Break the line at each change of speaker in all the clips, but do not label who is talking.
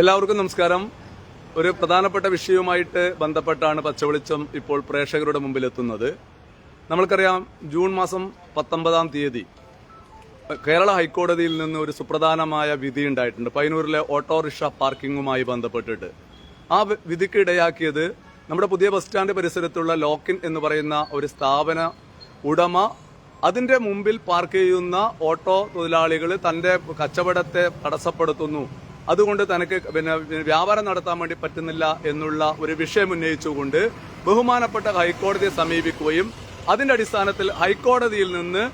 എല്ലാവർക്കും നമസ്കാരം. ഒരു പ്രധാനപ്പെട്ട വിഷയവുമായിട്ട് ബന്ധപ്പെട്ടാണ് പച്ചവെളിച്ചം ഇപ്പോൾ പ്രേക്ഷകരുടെ മുമ്പിൽ എത്തുന്നത് നമ്മൾക്കറിയാം ജൂൺ മാസം പത്തൊമ്പതാം തീയതി കേരള ഹൈക്കോടതിയിൽ നിന്ന് ഒരു സുപ്രധാനമായ വിധി ഉണ്ടായിട്ടുണ്ട്. പയ്യന്നൂരിലെ ഓട്ടോറിക്ഷ പാർക്കിങ്ങുമായി ബന്ധപ്പെട്ടിട്ട്. ആ വിധിക്കിടയാക്കിയത് നമ്മുടെ പുതിയ ബസ് സ്റ്റാൻഡ് പരിസരത്തുള്ള ലോക്കിൻ എന്ന് പറയുന്ന ഒരു സ്ഥാപന ഉടമ. അതിന്റെ മുമ്പിൽ പാർക്ക് ചെയ്യുന്ന ഓട്ടോ തൊഴിലാളികൾ തന്റെ കച്ചവടത്തെ തടസ്സപ്പെടുത്തുന്നു. അതുകൊണ്ട് തനക്ക് പിന്നെ വ്യാപാരം നടത്താൻ വേണ്ടി പറ്റുന്നില്ല എന്നുള്ള ഒരു വിഷയം ഉന്നയിച്ചുകൊണ്ട് ബഹുമാനപ്പെട്ട ഹൈക്കോടതിയെ സമീപിക്കുകയും അതിന്റെ അടിസ്ഥാനത്തിൽ ഹൈക്കോടതിയിൽ നിന്ന്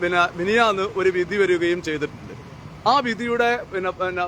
പിന്നെ മിനിയാന്ന് ഒരു വിധി വരികയും ചെയ്തിട്ടുണ്ട്. ആ വിധിയുടെ പിന്നെ പിന്നെ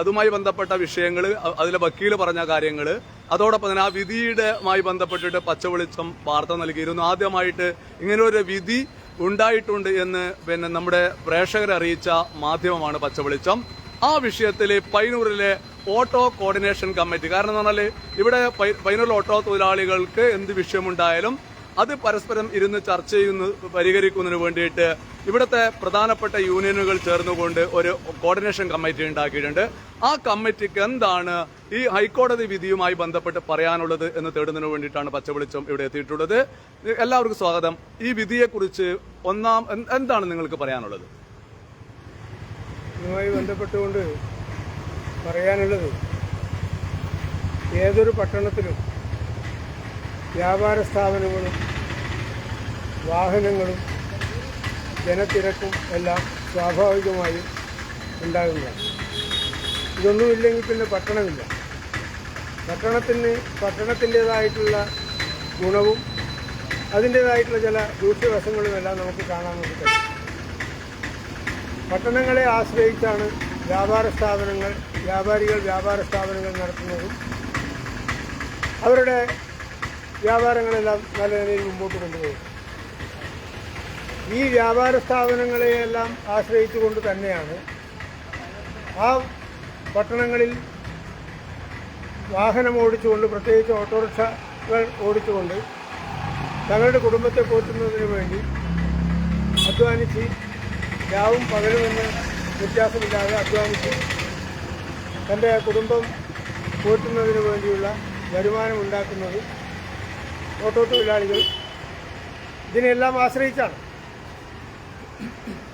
അതുമായി ബന്ധപ്പെട്ട വിഷയങ്ങൾ അതിലെ വക്കീൽ പറഞ്ഞ കാര്യങ്ങൾ അതോടൊപ്പം തന്നെ ആ വിധിയുടെമായി ബന്ധപ്പെട്ടിട്ട് പച്ചവെളിച്ചം വാർത്ത നൽകിയിരുന്നു. ആദ്യമായിട്ട് ഇങ്ങനൊരു വിധി ഉണ്ടായിട്ടുണ്ട് എന്ന് പിന്നെ നമ്മുടെ പ്രേക്ഷകരെ അറിയിച്ച മാധ്യമമാണ് പച്ചവെളിച്ചം. ആ വിഷയത്തിൽ പൈനൂറിലെ ഓട്ടോ കോർഡിനേഷൻ കമ്മിറ്റി. കാരണം എന്ന് പറഞ്ഞാൽ ഇവിടെ പൈനൂറിലെ ഓട്ടോ തൊഴിലാളികൾക്ക് എന്ത് വിഷയമുണ്ടായാലും അത് പരസ്പരം ഇരുന്ന് ചർച്ച ചെയ്യുന്ന പരിഹരിക്കുന്നതിന് വേണ്ടിയിട്ട് ഇവിടുത്തെ പ്രധാനപ്പെട്ട യൂണിയനുകൾ ചേർന്നുകൊണ്ട് ഒരു കോർഡിനേഷൻ കമ്മിറ്റി ഉണ്ടാക്കിയിട്ടുണ്ട്. ആ കമ്മിറ്റിക്ക് എന്താണ് ഈ ഹൈക്കോടതി വിധിയുമായി ബന്ധപ്പെട്ട് പറയാനുള്ളത് എന്ന് തേടുന്നതിന് വേണ്ടിയിട്ടാണ് പച്ചവെളിച്ചം ഇവിടെ എത്തിയിട്ടുള്ളത്. എല്ലാവർക്കും സ്വാഗതം. ഈ വിധിയെക്കുറിച്ച് ഒന്നാം എന്താണ് നിങ്ങൾക്ക് പറയാനുള്ളത്?
ഇതുമായി ബന്ധപ്പെട്ടുകൊണ്ട് പറയാനുള്ളത് ഏതൊരു പട്ടണത്തിലും വ്യാപാര സ്ഥാപനങ്ങളും വാഹനങ്ങളും ജനത്തിരക്കും എല്ലാം സ്വാഭാവികമായും ഉണ്ടാകുന്നതാണ്. ഇതൊന്നുമില്ലെങ്കിൽ പിന്നെ പട്ടണമില്ല. പട്ടണത്തിന് പട്ടണത്തിന്റേതായിട്ടുള്ള ഗുണവും അതിന്റേതായിട്ടുള്ള ചില ദൂഷ്യവശങ്ങളും എല്ലാം നമുക്ക് കാണാൻ വേണ്ടി കഴിയും. പട്ടണങ്ങളെ ആശ്രയിച്ചാണ് വ്യാപാര സ്ഥാപനങ്ങൾ വ്യാപാരികൾ വ്യാപാര സ്ഥാപനങ്ങൾ നടത്തുന്നതും അവരുടെ വ്യാപാരങ്ങളെല്ലാം നല്ല നിലയിൽ മുമ്പോട്ട് കൊണ്ടുപോകും ഈ വ്യാപാര സ്ഥാപനങ്ങളെയെല്ലാം ആശ്രയിച്ചുകൊണ്ട് തന്നെയാണ് ആ പട്ടണങ്ങളിൽ വാഹനം ഓടിച്ചുകൊണ്ട് പ്രത്യേകിച്ച് ഓട്ടോറിക്ഷകൾ ഓടിച്ചുകൊണ്ട് തങ്ങളുടെ കുടുംബത്തെ പോറ്റുന്നതിന് വേണ്ടി അധ്വാനിച്ച് രാവും പകലുമെന്ന് വ്യത്യാസമില്ലാതെ അധ്വാനിച്ച് തന്റെ കുടുംബം പോറ്റുന്നതിന് വേണ്ടിയുള്ള വരുമാനം ഉണ്ടാക്കുന്നത് ഓട്ടോ തൊഴിലാളികൾ ഇതിനെല്ലാം ആശ്രയിച്ചാണ്.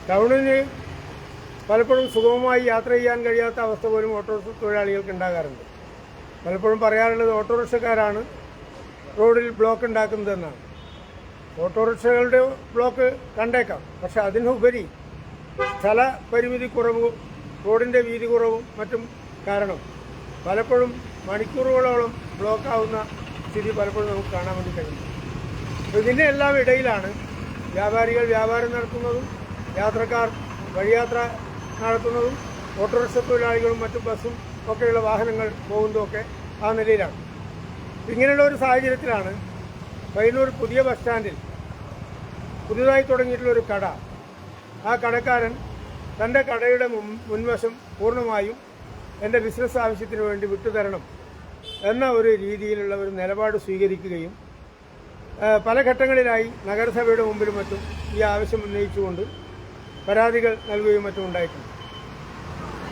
ടൗണിന് പലപ്പോഴും സുഗമമായി യാത്ര ചെയ്യാൻ കഴിയാത്ത അവസ്ഥ പോലും ഓട്ടോ തൊഴിലാളികൾക്ക് ഉണ്ടാകാറുണ്ട്. പലപ്പോഴും പറയാറുള്ളത് ഓട്ടോറിക്ഷക്കാരാണ് റോഡിൽ ബ്ലോക്ക് ഉണ്ടാക്കുന്നതെന്നാണ്. ഓട്ടോറിക്ഷകളുടെ ബ്ലോക്ക് കണ്ടേക്കാം പക്ഷെ അതിനുപരി സ്ഥല പരിമിതി കുറവും റോഡിന്റെ വീതി കുറവും മറ്റും കാരണം പലപ്പോഴും മണിക്കൂറുകളോളം ബ്ലോക്കാവുന്ന സ്ഥിതി പലപ്പോഴും നമുക്ക് കാണാൻ വേണ്ടി കഴിയും. ഇതിന്റെ എല്ലാം ഇടയിലാണ് വ്യാപാരികൾ വ്യാപാരം നടത്തുന്നതും യാത്രക്കാർ വഴിയാത്ര നടത്തുന്നതും ഓട്ടോറിക്ഷ തൊഴിലാളികളും മറ്റും ബസ്സും ഒക്കെയുള്ള വാഹനങ്ങൾ പോകുന്നതൊക്കെ ആ നിലയിലാണ്. ഇങ്ങനെയുള്ള ഒരു സാഹചര്യത്തിലാണ് പയ്യന്നൂർ പുതിയ ബസ് സ്റ്റാൻഡിൽ പുതിയതായി തുടങ്ങിയിട്ടുള്ള ഒരു കട ആ കടക്കാരൻ തന്റെ കടയുടെ മുൻവശം പൂർണമായും എന്റെ ബിസിനസ് ആവശ്യത്തിന് വേണ്ടി വിട്ടുതരണം എന്ന ഒരു രീതിയിലുള്ള ഒരു നിലപാട് സ്വീകരിക്കുകയും പല ഘട്ടങ്ങളിലായി നഗരസഭയുടെ മുമ്പിലും മറ്റും ഈ ആവശ്യം ഉന്നയിച്ചുകൊണ്ട് പരാതികൾ നൽകുകയും മറ്റും ഉണ്ടായിട്ടുണ്ട്.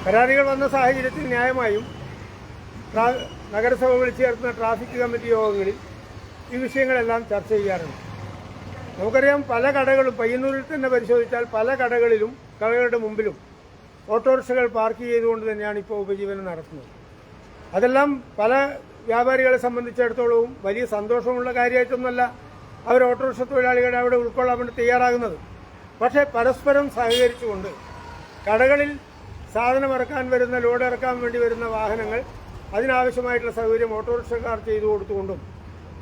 പരാതികൾ വന്ന സാഹചര്യത്തിൽ ന്യായമായും നഗരസഭ വിളിച്ചു ചേർത്തുന്ന ട്രാഫിക് കമ്മിറ്റി യോഗങ്ങളിൽ ഈ വിഷയങ്ങളെല്ലാം ചർച്ച ചെയ്യാറുണ്ട്. നമുക്കറിയാം പല കടകളും പയ്യന്നൂരിൽ തന്നെ പരിശോധിച്ചാൽ പല കടകളിലും കടകളുടെ മുമ്പിലും ഓട്ടോറിക്ഷകൾ പാർക്ക് ചെയ്തുകൊണ്ട് തന്നെയാണ് ഇപ്പോൾ ഉപജീവനം നടത്തുന്നത്. അതെല്ലാം പല വ്യാപാരികളെ സംബന്ധിച്ചിടത്തോളവും വലിയ സന്തോഷമുള്ള കാര്യമായിട്ടൊന്നുമല്ല അവർ ഓട്ടോറിക്ഷ തൊഴിലാളികളെ അവിടെ ഉൾക്കൊള്ളാൻ വേണ്ടി തയ്യാറാകുന്നത്. പക്ഷേ പരസ്പരം സഹകരിച്ചുകൊണ്ട് കടകളിൽ സാധനം ഇറക്കാൻ വരുന്ന ലോഡ് ഇറക്കാൻ വേണ്ടി വരുന്ന വാഹനങ്ങൾ അതിനാവശ്യമായിട്ടുള്ള സൗകര്യം ഓട്ടോറിക്ഷക്കാർ ചെയ്തു കൊടുത്തുകൊണ്ടും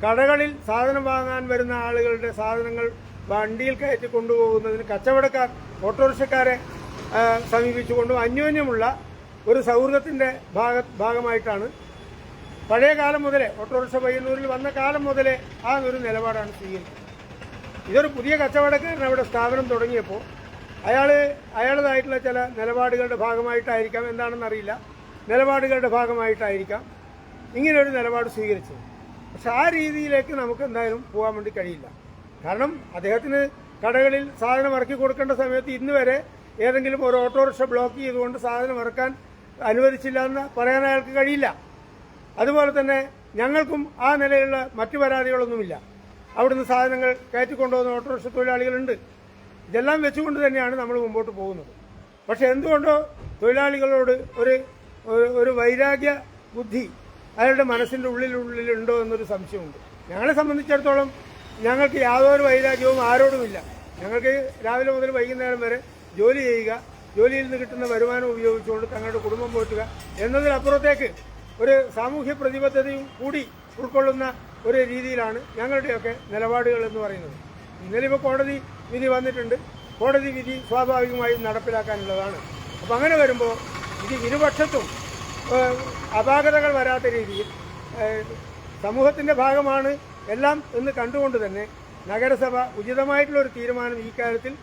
കടകളിൽ സാധനം വാങ്ങാൻ വരുന്ന ആളുകളുടെ സാധനങ്ങൾ വണ്ടിയിൽ കയറ്റി കൊണ്ടുപോകുന്നതിന് കച്ചവടക്കാർ ഓട്ടോറിക്ഷക്കാരെ സമീപിച്ചുകൊണ്ടും അന്യോന്യമുള്ള ഒരു സൗഹൃദത്തിന്റെ ഭാഗ ഭാഗമായിട്ടാണ് പഴയ കാലം മുതലേ ഓട്ടോറിക്ഷ പയ്യന്നൂരിൽ വന്ന കാലം മുതലേ ആ ഒരു നിലപാടാണ് സ്വീകരിക്കുന്നത് ഇതൊരു പുതിയ കച്ചവടക്കാരൻ അവിടെ സ്ഥാപനം തുടങ്ങിയപ്പോൾ അയാൾ അയാളതായിട്ടുള്ള ചില നിലപാടുകളുടെ ഭാഗമായിട്ടായിരിക്കാം എന്താണെന്നറിയില്ല. നിലപാടുകളുടെ ഭാഗമായിട്ടായിരിക്കാം ഇങ്ങനെ ഒരു നിലപാട് സ്വീകരിച്ചത്. പക്ഷെ ആ രീതിയിലേക്ക് നമുക്ക് എന്തായാലും പോകാൻ വേണ്ടി കഴിയില്ല. കാരണം അദ്ദേഹത്തിന് കടകളിൽ സാധനം ഇറക്കി കൊടുക്കേണ്ട സമയത്ത് ഇന്ന് വരെ ഏതെങ്കിലും ഒരു ഓട്ടോറിക്ഷ ബ്ലോക്ക് ചെയ്തുകൊണ്ട് സാധനം ഇറക്കാൻ അനുവദിച്ചില്ല എന്ന് പറയാൻ അയാൾക്ക് കഴിയില്ല. അതുപോലെ തന്നെ ഞങ്ങൾക്കും ആ നിലയിലുള്ള മറ്റു പരാതികളൊന്നുമില്ല. അവിടുന്ന് സാധനങ്ങൾ കയറ്റിക്കൊണ്ടുപോകുന്ന ഓട്ടോറിക്ഷ തൊഴിലാളികളുണ്ട്. ഇതെല്ലാം വെച്ചുകൊണ്ട് തന്നെയാണ് നമ്മൾ മുമ്പോട്ട് പോകുന്നത്. പക്ഷെ എന്തുകൊണ്ടോ തൊഴിലാളികളോട് ഒരു ഒരു- വൈരാഗ്യ ബുദ്ധി അയാളുടെ മനസ്സിന്റെ ഉള്ളിലുള്ളിലുണ്ടോ എന്നൊരു സംശയമുണ്ട്. ഞങ്ങളെ സംബന്ധിച്ചിടത്തോളം ഞങ്ങൾക്ക് യാതൊരു വൈരാഗ്യവും ആരോടുമില്ല. ഞങ്ങൾക്ക് രാവിലെ മുതൽ വൈകുന്നേരം വരെ ജോലി ചെയ്യുക ജോലിയിൽ നിന്ന് കിട്ടുന്ന വരുമാനം ഉപയോഗിച്ചുകൊണ്ട് തങ്ങളുടെ കുടുംബം പോറ്റുക എന്നതിനപ്പുറത്തേക്ക് ഒരു സാമൂഹ്യ പ്രതിബദ്ധതയും കൂടി ഉൾക്കൊള്ളുന്ന ഒരു രീതിയിലാണ് ഞങ്ങളുടെയൊക്കെ നിലപാടുകൾ എന്ന് പറയുന്നത്. ഇന്നലെ ഇപ്പോൾ കോടതി വിധി വന്നിട്ടുണ്ട്. കോടതി വിധി സ്വാഭാവികമായും നടപ്പിലാക്കാനുള്ളതാണ്. അപ്പം അങ്ങനെ വരുമ്പോൾ ഇത് ഇരുപക്ഷത്തും അപാകതകൾ വരാത്ത രീതിയിൽ സമൂഹത്തിന്റെ ഭാഗമാണ് എല്ലാം എന്ന് കണ്ടുകൊണ്ട് തന്നെ നഗരസഭ ഉചിതമായിട്ടുള്ള ഒരു തീരുമാനം ഈ കാര്യത്തിൽ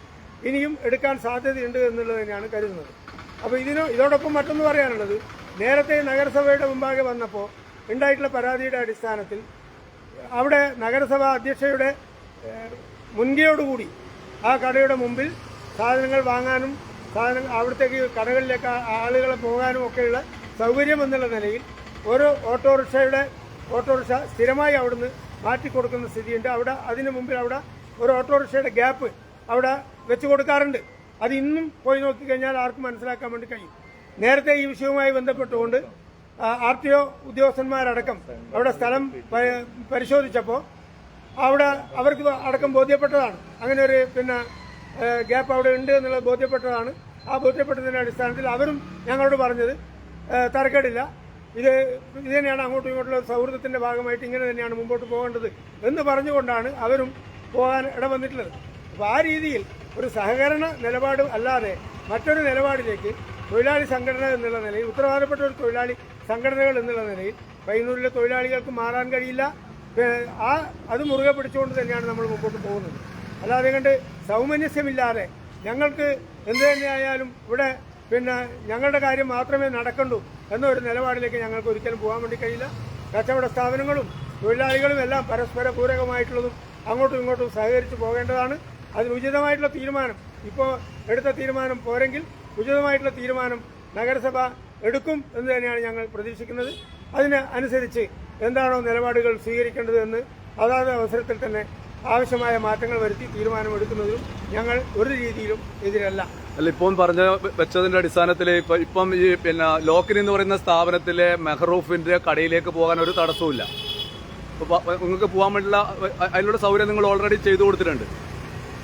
ഇനിയും എടുക്കാൻ സാധ്യതയുണ്ട് എന്നുള്ളത് തന്നെയാണ് കരുതുന്നത്. അപ്പോൾ ഇതിന് ഇതോടൊപ്പം മറ്റൊന്ന് പറയാനുള്ളത് നേരത്തെ നഗരസഭയുടെ മുമ്പാകെ വന്നപ്പോൾ ഉണ്ടായിട്ടുള്ള പരാതിയുടെ അടിസ്ഥാനത്തിൽ അവിടെ നഗരസഭാ അധ്യക്ഷയുടെ മുൻകൈയോടുകൂടി ആ കടയുടെ മുമ്പിൽ സാധനങ്ങൾ വാങ്ങാനും സാധനങ്ങൾ അവിടത്തേക്ക് കടകളിലേക്ക് ആളുകളെ പോകാനും ഒക്കെയുള്ള സൗകര്യം എന്നുള്ള നിലയിൽ ഓരോ ഓട്ടോറിക്ഷയുടെ ഓട്ടോറിക്ഷ സ്ഥിരമായി അവിടുന്ന് മാറ്റിക്കൊടുക്കുന്ന സ്ഥിതിയുണ്ട്. അവിടെ അതിന് മുമ്പിൽ അവിടെ ഒരു ഓട്ടോറിക്ഷയുടെ ഗ്യാപ്പ് അവിടെ വെച്ച് കൊടുക്കാറുണ്ട്. അത് ഇന്നും പോയി നോക്കിക്കഴിഞ്ഞാൽ ആർക്കും മനസ്സിലാക്കാൻ വേണ്ടി കഴിയും. നേരത്തെ ഈ വിഷയവുമായി ബന്ധപ്പെട്ടുകൊണ്ട് ആർ ടി ഒ ഉദ്യോഗസ്ഥന്മാരടക്കം അവിടെ സ്ഥലം പരിശോധിച്ചപ്പോൾ അവിടെ അവർക്ക് അടക്കം ബോധ്യപ്പെട്ടതാണ്. അങ്ങനെ ഒരു പിന്നെ ഗ്യാപ്പ് അവിടെ ഉണ്ട് എന്നുള്ളത് ബോധ്യപ്പെട്ടതാണ്. ആ ബോധ്യപ്പെട്ടതിന്റെ അടിസ്ഥാനത്തിൽ അവരും ഞങ്ങളോട് പറഞ്ഞത് തരക്കേടില്ല. ഇത് ഇത് തന്നെയാണ് അങ്ങോട്ടും ഇങ്ങോട്ടുള്ള സൗഹൃദത്തിന്റെ ഭാഗമായിട്ട് ഇങ്ങനെ തന്നെയാണ് മുമ്പോട്ട് പോകേണ്ടത് എന്ന് പറഞ്ഞുകൊണ്ടാണ് അവരും പോകാൻ ഇടവന്നിട്ടുള്ളത്. അപ്പോൾ ആ രീതിയിൽ ഒരു സഹകരണ നിലപാട് അല്ലാതെ മറ്റൊരു നിലപാടിലേക്ക് തൊഴിലാളി സംഘടന എന്നുള്ള നിലയിൽ ഉത്തരവാദപ്പെട്ട ഒരു തൊഴിലാളി സംഘടനകൾ എന്നുള്ള നിലയിൽ പയ്യന്നൂരിലെ തൊഴിലാളികൾക്ക് മാറാൻ കഴിയില്ല. ആ അത് മുറുകെ പിടിച്ചുകൊണ്ട് തന്നെയാണ് നമ്മൾ മുമ്പോട്ട് പോകുന്നത്. അല്ലാതെ കണ്ട് സൗമനസ്യമില്ലാതെ ഞങ്ങൾക്ക് എന്ത് തന്നെയായാലും ഇവിടെ പിന്നെ ഞങ്ങളുടെ കാര്യം മാത്രമേ നടക്കണ്ടൂ എന്നൊരു നിലപാടിലേക്ക് ഞങ്ങൾക്ക് ഒരിക്കലും പോകാൻ വേണ്ടി കഴിയില്ല. കച്ചവട സ്ഥാപനങ്ങളും തൊഴിലാളികളും എല്ലാം പരസ്പര പൂരകമായിട്ടുള്ളതും അങ്ങോട്ടും ഇങ്ങോട്ടും സഹകരിച്ച് പോകേണ്ടതാണ്. അതിന് ഉചിതമായിട്ടുള്ള തീരുമാനം. ഇപ്പോൾ എടുത്ത തീരുമാനം പോരെങ്കിൽ ഉചിതമായിട്ടുള്ള തീരുമാനം നഗരസഭ എടുക്കും എന്ന് തന്നെയാണ് ഞങ്ങൾ പ്രതീക്ഷിക്കുന്നത്. അതിന് അനുസരിച്ച് എന്താണോ നിലപാടുകൾ സ്വീകരിക്കേണ്ടതെന്ന് അതാത് അവസരത്തിൽ തന്നെ ആവശ്യമായ മാറ്റങ്ങൾ വരുത്തി തീരുമാനമെടുക്കുന്നതിലും ഞങ്ങൾ ഒരു രീതിയിലും എതിരല്ല.
അല്ല ഇപ്പം പറഞ്ഞ വെച്ചതിന്റെ അടിസ്ഥാനത്തിൽ ഇപ്പൊ ഇപ്പം ഈ പിന്നെ ലോക്കിൻ എന്ന് പറയുന്ന സ്ഥാപനത്തിലെ മെഹറൂഫിന്റെ കടയിലേക്ക് പോകാൻ ഒരു തടസ്സമില്ല നിങ്ങൾക്ക് പോകാൻ വേണ്ടിയുള്ള അതിനുള്ള സൗകര്യം നിങ്ങൾ ഓൾറെഡി ചെയ്തു കൊടുത്തിട്ടുണ്ട്.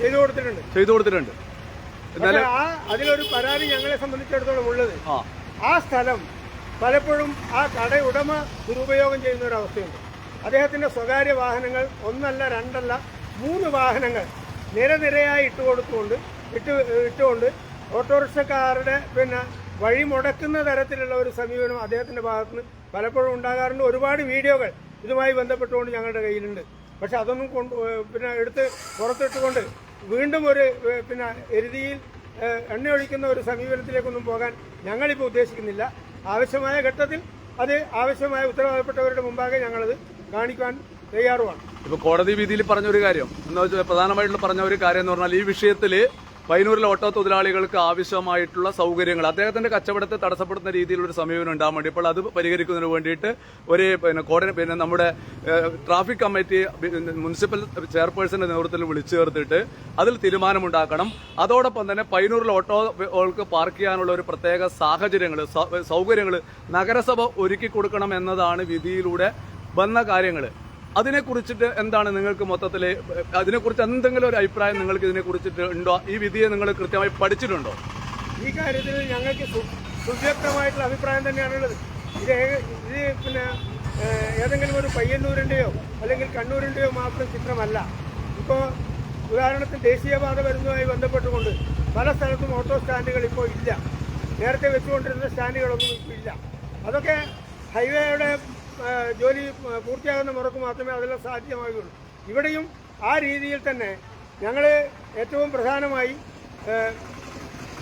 ചെയ്തു കൊടുത്തിട്ടുണ്ട്.
ചെയ്തു കൊടുത്തിട്ടുണ്ട്.
എന്നാലും അതിലൊരു പരാതി ഞങ്ങളെ സംബന്ധിച്ചിടത്തോളം ഉള്ളത്.
ആ.
ആ സ്ഥലം പലപ്പോഴും ആ കട ഉടമ ദുരുപയോഗം ചെയ്യുന്ന ഒരു അവസ്ഥയുണ്ട്. അദ്ദേഹത്തിന്റെ സ്വകാര്യ വാഹനങ്ങൾ ഒന്നല്ല രണ്ടല്ല മൂന്ന് വാഹനങ്ങൾ നിരനിരയായി ഇട്ടുകൊടുത്തുകൊണ്ട് ഇട്ട് ഇട്ടുകൊണ്ട് ഓട്ടോറിക്ഷക്കാരുടെ പിന്നെ വഴി മുടക്കുന്ന തരത്തിലുള്ള ഒരു സമീപനം അദ്ദേഹത്തിന്റെ ഭാഗത്തുനിന്ന് പലപ്പോഴും ഉണ്ടാകാറുണ്ട്. ഒരുപാട് വീഡിയോകൾ ഇതുമായി ബന്ധപ്പെട്ടുകൊണ്ട് ഞങ്ങളുടെ കയ്യിലുണ്ട്. പക്ഷെ അതൊന്നും കൊണ്ട് പിന്നെ എടുത്ത് പുറത്തിട്ടുകൊണ്ട് വീണ്ടും ഒരു പിന്നെ എരുതിയിൽ എണ്ണയൊഴിക്കുന്ന ഒരു സമീപനത്തിലേക്കൊന്നും പോകാൻ ഞങ്ങളിപ്പോൾ ഉദ്ദേശിക്കുന്നില്ല. ആവശ്യമായ ഘട്ടത്തിൽ അത് ആവശ്യമായ ഉത്തരവാദപ്പെട്ടവരുടെ മുമ്പാകെ ഞങ്ങളത് കാണിക്കാൻ തയ്യാറുമാണ്.
ഇപ്പോൾ കോടതി വിധിയിൽ പറഞ്ഞ ഒരു കാര്യം എന്ന് വെച്ചാൽ പ്രധാനമായിട്ടുള്ള പറഞ്ഞ ഒരു കാര്യം എന്ന് പറഞ്ഞാൽ ഈ വിഷയത്തിൽ പൈനൂരിലെ ഓട്ടോ തൊഴിലാളികൾക്ക് ആവശ്യമായിട്ടുള്ള സൗകര്യങ്ങൾ. അദ്ദേഹത്തിന്റെ കച്ചവടത്തെ തടസ്സപ്പെടുത്തുന്ന രീതിയിലുള്ള സമീപനം ഉണ്ടാകാൻ വേണ്ടി ഇപ്പോൾ അത് പരിഹരിക്കുന്നതിന് വേണ്ടിയിട്ട് ഒരു പിന്നെ കോടതി പിന്നെ നമ്മുടെ ട്രാഫിക് കമ്മിറ്റി മുനിസിപ്പൽ ചെയർപേഴ്സന്റെ നേതൃത്വത്തിൽ വിളിച്ചു ചേർത്തിട്ട് അതിൽ തീരുമാനമുണ്ടാക്കണം. അതോടൊപ്പം തന്നെ പൈനൂരിൽ ഓട്ടോകൾക്ക് പാർക്ക് ചെയ്യാനുള്ള ഒരു പ്രത്യേക സാഹചര്യങ്ങൾ സൗകര്യങ്ങൾ നഗരസഭ ഒരുക്കി കൊടുക്കണം എന്നതാണ് വിധിയിലൂടെ വന്ന കാര്യങ്ങൾ. അതിനെ കുറിച്ചിട്ട് എന്താണ് നിങ്ങൾക്ക് മൊത്തത്തിൽ അതിനെക്കുറിച്ച് എന്തെങ്കിലും ഒരു അഭിപ്രായം നിങ്ങൾക്ക് ഇതിനെ കുറിച്ചിട്ട് ഉണ്ടോ? ഈ വിധിയെ നിങ്ങൾ കൃത്യമായി പഠിച്ചിട്ടുണ്ടോ?
ഈ കാര്യത്തിൽ ഞങ്ങൾക്ക് സുവ്യക്തമായിട്ടുള്ള അഭിപ്രായം തന്നെയാണുള്ളത്. ഇത് ഇത് പിന്നെ ഏതെങ്കിലും ഒരു പയ്യന്നൂരിന്റെയോ അല്ലെങ്കിൽ കണ്ണൂരിന്റെയോ മാത്രം ചിത്രമല്ല. ഇപ്പോൾ ഉദാഹരണത്തിന് ദേശീയപാത വരുന്നതുമായി ബന്ധപ്പെട്ടുകൊണ്ട് പല സ്ഥലത്തും ഓട്ടോ സ്റ്റാൻഡുകൾ ഇപ്പോൾ ഇല്ല. നേരത്തെ വെച്ചുകൊണ്ടിരുന്ന സ്റ്റാൻഡുകളൊന്നും ഇപ്പോൾ ഇല്ല. അതൊക്കെ ഹൈവേയുടെ ജോലി പൂർത്തിയാകുന്ന മുറക്ക് മാത്രമേ അതെല്ലാം സാധ്യമാകുള്ളൂ ഇവിടെയും ആ രീതിയിൽ തന്നെ ഞങ്ങൾ ഏറ്റവും പ്രധാനമായി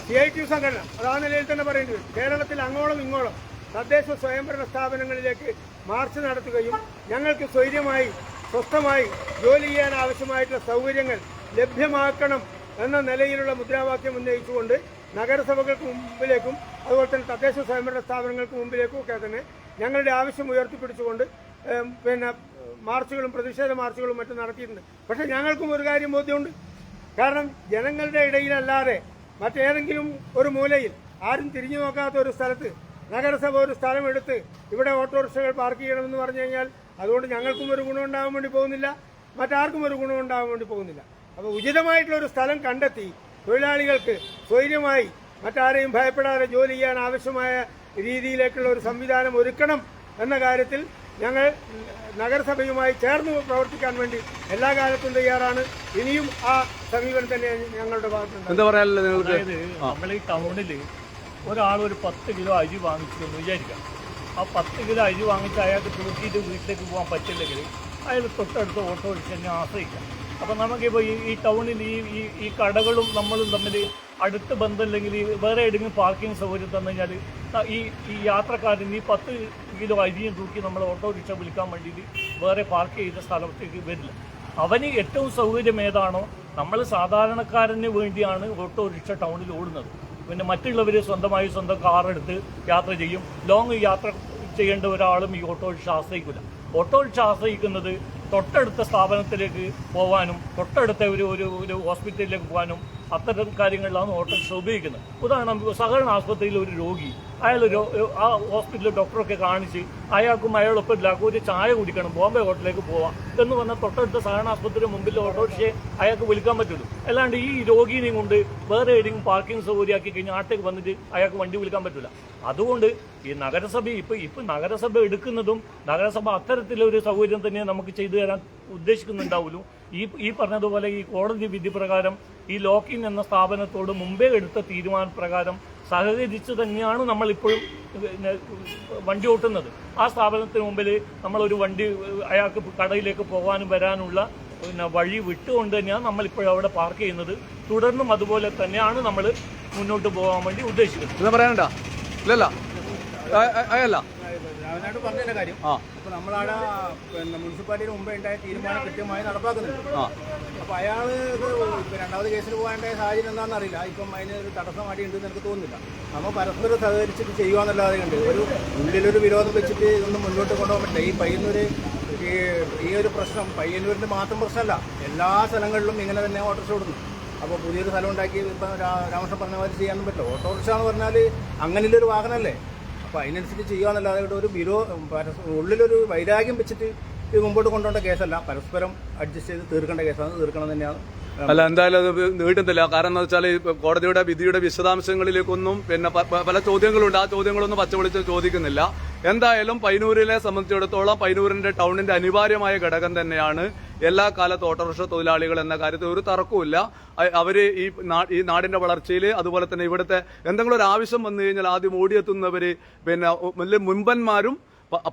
സി ഐ ടി സംഘടന അത് ആ നിലയിൽ തന്നെ പറയേണ്ടി വരും. കേരളത്തിൽ അങ്ങോളം ഇങ്ങോളം തദ്ദേശ സ്വയംഭരണ സ്ഥാപനങ്ങളിലേക്ക് മാർച്ച് നടത്തുകയും ഞങ്ങൾക്ക് സ്വൈര്യമായി സ്വസ്ഥമായി ജോലി ചെയ്യാൻ ആവശ്യമായിട്ടുള്ള സൗകര്യങ്ങൾ ലഭ്യമാക്കണം എന്ന നിലയിലുള്ള മുദ്രാവാക്യം ഉന്നയിച്ചുകൊണ്ട് നഗരസഭകൾക്ക് മുമ്പിലേക്കും അതുപോലെ തന്നെ തദ്ദേശ സ്വയംഭരണ സ്ഥാപനങ്ങൾക്ക് മുമ്പിലേക്കും ഒക്കെ തന്നെ ഞങ്ങളുടെ ആവശ്യം ഉയർത്തിപ്പിടിച്ചുകൊണ്ട് പിന്നെ മാർച്ചുകളും പ്രതിഷേധ മാർച്ചുകളും മറ്റും നടത്തിയിട്ടുണ്ട്. പക്ഷേ ഞങ്ങൾക്കും ഒരു കാര്യം ബോധ്യമുണ്ട്. കാരണം ജനങ്ങളുടെ ഇടയിലല്ലാതെ മറ്റേതെങ്കിലും ഒരു മൂലയിൽ ആരും തിരിഞ്ഞു നോക്കാത്ത ഒരു സ്ഥലത്ത് നഗരസഭ ഒരു സ്ഥലം എടുത്ത് ഇവിടെ ഓട്ടോറിക്ഷകൾ പാർക്ക് ചെയ്യണമെന്ന് പറഞ്ഞു കഴിഞ്ഞാൽ അതുകൊണ്ട് ഞങ്ങൾക്കും ഒരു ഗുണം ഉണ്ടാകാൻ വേണ്ടി പോകുന്നില്ല. മറ്റാർക്കും ഒരു ഗുണം ഉണ്ടാകാൻ വേണ്ടി പോകുന്നില്ല. അപ്പോൾ ഉചിതമായിട്ടുള്ള ഒരു സ്ഥലം കണ്ടെത്തി തൊഴിലാളികൾക്ക് സ്വൈര്യമായി മറ്റാരെയും ഭയപ്പെടാതെ ജോലി ചെയ്യാൻ ആവശ്യമായ രീതിയിലേക്കുള്ള ഒരു സംവിധാനം ഒരുക്കണം എന്ന കാര്യത്തിൽ ഞങ്ങൾ നഗരസഭയുമായി ചേർന്ന് പ്രവർത്തിക്കാൻ വേണ്ടി എല്ലാ കാലത്തും തയ്യാറാണ്. ഇനിയും ആ സമീപനം തന്നെ ഞങ്ങളുടെ ഭാഗത്തുണ്ട്.
എന്താ പറയാനല്ലേ നിങ്ങൾക്ക്?
അതായത് ഈ ടൗണിൽ ഒരാൾ ഒരു പത്ത് കിലോ അരി വാങ്ങിച്ചു എന്ന് വിചാരിക്കാം. ആ പത്ത് കിലോ അരി വാങ്ങിച്ച് അയാൾക്ക് തൂക്കിയിട്ട് വീട്ടിലേക്ക് പോകാൻ പറ്റില്ലെങ്കിൽ അയാൾ തൊട്ടടുത്ത തന്നെ ആശ്രയിക്കാം. അപ്പം നമുക്കിപ്പോൾ ഈ ഈ ടൗണിൽ ഈ ഈ ഈ കടകളും നമ്മളും തമ്മിൽ അടുത്ത് ബന്ധമില്ലെങ്കിൽ വേറെ ഏതെങ്കിലും പാർക്കിംഗ് സൗകര്യം തന്നു കഴിഞ്ഞാൽ ഈ ഈ യാത്രക്കാരൻ ഈ പത്ത് കിലോ അരിയും തൂക്കി നമ്മൾ ഓട്ടോറിക്ഷ വിളിക്കാൻ വേണ്ടിയിട്ട് വേറെ പാർക്ക് ചെയ്ത സ്ഥലത്തേക്ക് വരില്ല. അവന് ഏറ്റവും സൗകര്യം ഏതാണോ നമ്മൾ സാധാരണക്കാരന് വേണ്ടിയാണ് ഓട്ടോറിക്ഷ ടൗണിൽ ഓടുന്നത്. പിന്നെ മറ്റുള്ളവർ സ്വന്തമായി സ്വന്തം കാറെടുത്ത് യാത്ര ചെയ്യും. ലോങ് യാത്ര ചെയ്യേണ്ട ഒരാളും ഈ ഓട്ടോറിക്ഷ ആശ്രയിക്കില്ല ഓട്ടോറിക്ഷ ആശ്രയിക്കുന്നത് തൊട്ടടുത്ത സ്ഥാപനത്തിലേക്ക് പോകാനും തൊട്ടടുത്ത ഒരു ഒരു ഹോസ്പിറ്റലിലേക്ക് പോകാനും അത്തരം കാര്യങ്ങളിലാണ് ഓട്ടോറിക്ഷ ഉപയോഗിക്കുന്നത് ഉദാഹരണം സഹകരണ ആശുപത്രിയിൽ ഒരു രോഗി അയാൾ ആ ഹോസ്പിറ്റലിൽ ഡോക്ടറൊക്കെ കാണിച്ച് അയാൾക്കും അയാളൊപ്പം ഇല്ലാക്കും ഒരു ചായ കുടിക്കണം ബോംബെ ഹോട്ടലിലേക്ക് പോവാം എന്ന് പറഞ്ഞാൽ തൊട്ടടുത്ത സഹകരണ ആശുപത്രി മുമ്പിൽ ഓട്ടോറിക്ഷയെ അയാൾക്ക് വിളിക്കാൻ പറ്റുള്ളൂ അല്ലാണ്ട് ഈ രോഗിനെയും കൊണ്ട് വേറെ ഏതെങ്കിലും പാർക്കിംഗ് സൗകര്യമാക്കി കഴിഞ്ഞാൽ ആട്ടേക്ക് വന്നിട്ട് അയാൾക്ക് വണ്ടി വിളിക്കാൻ പറ്റില്ല അതുകൊണ്ട് ഈ നഗരസഭ ഇപ്പം ഇപ്പം നഗരസഭ എടുക്കുന്നതും നഗരസഭ അത്തരത്തിലൊരു സൗകര്യം തന്നെ നമുക്ക് ചെയ്തു തരാൻ ഉദ്ദേശിക്കുന്നുണ്ടാവുള്ളൂ ഈ ഈ പറഞ്ഞതുപോലെ ഈ കോടതി വിധി പ്രകാരം ഈ ലോക്കിൻ എന്ന സ്ഥാപനത്തോട് മുമ്പേ എടുത്ത തീരുമാനപ്രകാരം സഹകരിച്ച് തന്നെയാണ് നമ്മളിപ്പോഴും വണ്ടി ഓട്ടുന്നത്. ആ സ്ഥാപനത്തിന് മുമ്പിൽ നമ്മളൊരു വണ്ടി അയാൾക്ക് കടയിലേക്ക് പോകാനും വരാനുള്ള പിന്നെ വഴി വിട്ടുകൊണ്ട് തന്നെയാണ് നമ്മളിപ്പോഴും അവിടെ പാർക്ക് ചെയ്യുന്നത്. തുടർന്നും അതുപോലെ തന്നെയാണ് നമ്മൾ മുന്നോട്ട് പോകാൻ വേണ്ടി ഉദ്ദേശിക്കുന്നത്.
പറയാനുണ്ടോ? ഇല്ലല്ല. അയല്ല.
രാമനാട് പറഞ്ഞതിന്റെ കാര്യം. അപ്പൊ നമ്മളവിടെ പിന്നെ മുനിസിപ്പാലിറ്റിയുടെ മുമ്പേ ഉണ്ടായ തീരുമാനം കൃത്യമായി നടപ്പാക്കുന്നുണ്ട്. അപ്പൊ അയാൾ ഇത് ഇപ്പൊ രണ്ടാമത് കേസിൽ പോകാണ്ടായ സാഹചര്യം എന്താണെന്ന് അറിയില്ല. ഇപ്പം അതിന് ഒരു തടസ്സമായിട്ട് ഉണ്ടെന്ന് എനിക്ക് തോന്നുന്നില്ല. നമ്മൾ പരസ്പരം സഹകരിച്ചിട്ട് ചെയ്യുവാന്നല്ലാതെ ഉണ്ട് ഒരു ഉള്ളിലൊരു വിരോധം വെച്ചിട്ട് ഇതൊന്നും മുന്നോട്ട് കൊണ്ടുപോകാൻ പറ്റില്ല. ഈ പയ്യന്നൂര് ഈ ഈ ഒരു പ്രശ്നം പയ്യന്നൂരിന്റെ മാത്രം പ്രശ്നമല്ല. എല്ലാ സ്ഥലങ്ങളിലും ഇങ്ങനെ തന്നെ ഓട്ടോറിക്ഷ ഓടുന്നു. അപ്പോൾ പുതിയൊരു സ്ഥലം ഉണ്ടാക്കി ഇപ്പം രാമകൃഷ്ണൻ പറഞ്ഞ മാതിരി ചെയ്യാനും പറ്റില്ല. ഓട്ടോറിക്ഷ എന്ന് പറഞ്ഞാൽ അങ്ങനെയുള്ളൊരു വാഹനമല്ലേ? അപ്പോൾ അതിനനുസരിച്ച് ചെയ്യാന്നല്ലാതെ ഇവിടെ ഒരു ബിരോ ഉള്ളിലൊരു വൈരാഗ്യം വെച്ചിട്ട് ഇത് മുമ്പോട്ട് കൊണ്ടുപോകേണ്ട കേസല്ല. പരസ്പരം അഡ്ജസ്റ്റ് ചെയ്ത് തീർക്കേണ്ട കേസാണ്. തീർക്കണം തന്നെയാണ്.
അല്ല എന്തായാലും അത് നീട്ടുന്നില്ല. കാരണം എന്താ വെച്ചാൽ കോടതിയുടെ വിധിയുടെ വിശദാംശങ്ങളിലേക്കൊന്നും പിന്നെ പല ചോദ്യങ്ങളുണ്ട്. ആ ചോദ്യങ്ങളൊന്നും പച്ചവിളിച്ച് ചോദിക്കുന്നില്ല. എന്തായാലും പൈനൂരിലെ സംബന്ധിച്ചിടത്തോളം പൈനൂരിന്റെ ടൗണിന്റെ അനിവാര്യമായ ഘടകം തന്നെയാണ് എല്ലാ കാലത്ത് ഓട്ടോറിക്ഷ തൊഴിലാളികൾ എന്ന കാര്യത്തിൽ ഒരു തർക്കവുമില്ല. അവർ ഈ ഈ നാടിന്റെ വളർച്ചയിൽ അതുപോലെ തന്നെ ഇവിടുത്തെ എന്തെങ്കിലും ഒരു ആവശ്യം വന്നു കഴിഞ്ഞാൽ ആദ്യം ഓടിയെത്തുന്നവർ പിന്നെ മുൻപന്മാരും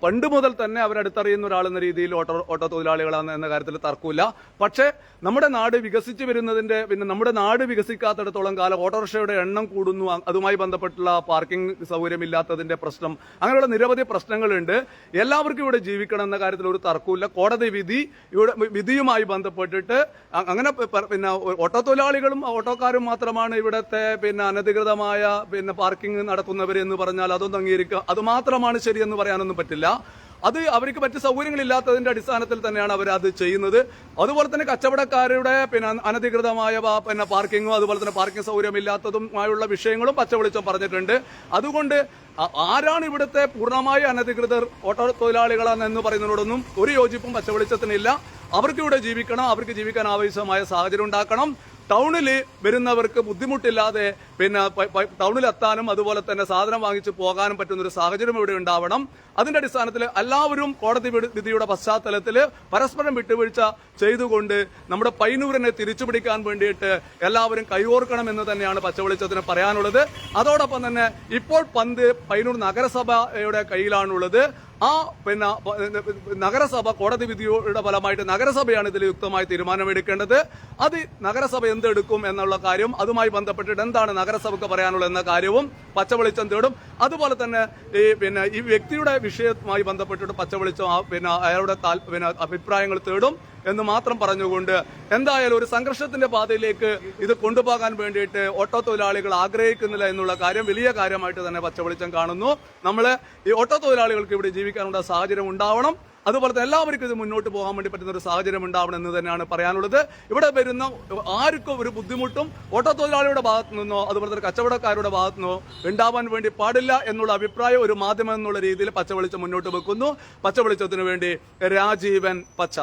പണ്ട് മുതൽ തന്നെ അവരടുത്തറിയുന്ന ഒരാളെന്ന രീതിയിൽ ഓട്ടോ ഓട്ടോ തൊഴിലാളികളാണ് എന്ന കാര്യത്തിൽ തർക്കമില്ല. പക്ഷേ നമ്മുടെ നാട് വികസിച്ചു വരുന്നതിന്റെ പിന്നെ നമ്മുടെ നാട് വികസിക്കാത്തിടത്തോളം കാലം ഓട്ടോറിക്ഷയുടെ എണ്ണം കൂടുന്നു. അതുമായി ബന്ധപ്പെട്ടുള്ള പാർക്കിംഗ് സൗകര്യമില്ലാത്തതിന്റെ പ്രശ്നം അങ്ങനെയുള്ള നിരവധി പ്രശ്നങ്ങളുണ്ട്. എല്ലാവർക്കും ഇവിടെ ജീവിക്കണം എന്ന കാര്യത്തിൽ ഒരു തർക്കമില്ല. കോടതി വിധി ഇവിടെ വിധിയുമായി ബന്ധപ്പെട്ടിട്ട് അങ്ങനെ പിന്നെ ഓട്ടോ തൊഴിലാളികളും ഓട്ടോക്കാരും മാത്രമാണ് ഇവിടുത്തെ പിന്നെ അനധികൃതമായ പിന്നെ പാർക്കിംഗ് നടത്തുന്നവരെന്ന് പറഞ്ഞാൽ അതൊന്നും അംഗീകരിക്കുക അത് മാത്രമാണ് ശരിയെന്ന് പറയാനൊന്നും പറ്റില്ല. അത് അവർക്ക് മറ്റ് സൗകര്യങ്ങളില്ലാത്തതിന്റെ അടിസ്ഥാനത്തിൽ തന്നെയാണ് അവർ അത് ചെയ്യുന്നത്. അതുപോലെ തന്നെ കച്ചവടക്കാരുടെ പിന്നെ അനധികൃതമായ പിന്നെ പാർക്കിങ്ങും അതുപോലെ തന്നെ പാർക്കിംഗ് സൗകര്യമില്ലാത്തതുമായുള്ള വിഷയങ്ങളും പച്ചവെളിച്ചം പറഞ്ഞിട്ടുണ്ട്. അതുകൊണ്ട് ആരാണ് ഇവിടുത്തെ പൂർണമായി അനധികൃതർ ഓട്ടോ തൊഴിലാളികളെന്ന് പറയുന്നതിനോടൊന്നും ഒരു യോജിപ്പും പച്ചവെളിച്ചത്തിനില്ല. അവർക്ക് ഇവിടെ ജീവിക്കണം അവർക്ക് ജീവിക്കാൻ ആവശ്യമായ സാഹചര്യം ഉണ്ടാക്കണം. ടൗണിൽ വരുന്നവർക്ക് ബുദ്ധിമുട്ടില്ലാതെ പിന്നെ ടൗണിലെത്താനും അതുപോലെ തന്നെ സാധനം വാങ്ങിച്ച് പോകാനും പറ്റുന്ന ഒരു സാഹചര്യം ഇവിടെ ഉണ്ടാവണം. അതിന്റെ അടിസ്ഥാനത്തിൽ എല്ലാവരും കോടതി വിധിയുടെ പശ്ചാത്തലത്തിൽ പരസ്പരം വിട്ടുവീഴ്ച ചെയ്തുകൊണ്ട് നമ്മുടെ പൈനൂരിനെ തിരിച്ചുപിടിക്കാൻ വേണ്ടിയിട്ട് എല്ലാവരും കൈകോർക്കണം എന്ന് തന്നെയാണ് പച്ചവെളിച്ചത്തിന് പറയാനുള്ളത്. അതോടൊപ്പം തന്നെ ഇപ്പോൾ പന്ത് പൈനൂർ നഗരസഭയുടെ കയ്യിലാണുള്ളത്. ആ പിന്നെ നഗരസഭ കോടതി വിധിയുടെ ഫലമായിട്ട് നഗരസഭയാണ് ഇതിൽ യുക്തമായി തീരുമാനമെടുക്കേണ്ടത്. അത് നഗരസഭ എന്തെടുക്കും എന്നുള്ള കാര്യം അതുമായി ബന്ധപ്പെട്ടിട്ട് എന്താണ് നഗരസഭയ്ക്ക് പറയാനുള്ളത് എന്ന കാര്യവും പച്ചവെളിച്ചം തേടും. അതുപോലെ തന്നെ ഈ പിന്നെ ഈ വ്യക്തിയുടെ വിഷയവുമായി ബന്ധപ്പെട്ടിട്ട് പച്ചവെളിച്ചം പിന്നെ അയാളുടെ പിന്നെ അഭിപ്രായങ്ങൾ തേടും എന്ന് മാത്രം പറഞ്ഞുകൊണ്ട് എന്തായാലും ഒരു സംഘർഷത്തിന്റെ പാതയിലേക്ക് ഇത് കൊണ്ടുപോകാൻ വേണ്ടിയിട്ട് ഓട്ടോ തൊഴിലാളികൾ ആഗ്രഹിക്കുന്നില്ല എന്നുള്ള കാര്യം വലിയ കാര്യമായിട്ട് തന്നെ പച്ചവെളിച്ചം കാണുന്നു. നമ്മൾ ഈ ഓട്ടോ തൊഴിലാളികൾക്ക് ഇവിടെ ജീവിക്കാനുള്ള സാഹചര്യം ഉണ്ടാവണം. അതുപോലെ തന്നെ എല്ലാവർക്കും ഇത് മുന്നോട്ട് പോകാൻ വേണ്ടി പറ്റുന്ന ഒരു സാഹചര്യം ഉണ്ടാവണം എന്ന് തന്നെയാണ് പറയാനുള്ളത്. ഇവിടെ വരുന്ന ആർക്കും ഒരു ബുദ്ധിമുട്ടും ഓട്ടോ തൊഴിലാളിയുടെ ഭാഗത്തു നിന്നോ അതുപോലെ തന്നെ കച്ചവടക്കാരുടെ ഭാഗത്തു നിന്നോ ഉണ്ടാവാൻ വേണ്ടി പാടില്ല എന്നുള്ള അഭിപ്രായം ഒരു മാധ്യമം എന്നുള്ള രീതിയിൽ പച്ചവെളിച്ചം മുന്നോട്ട് വെക്കുന്നു. പച്ചവെളിച്ചത്തിന് വേണ്ടി രാജീവൻ പച്ച.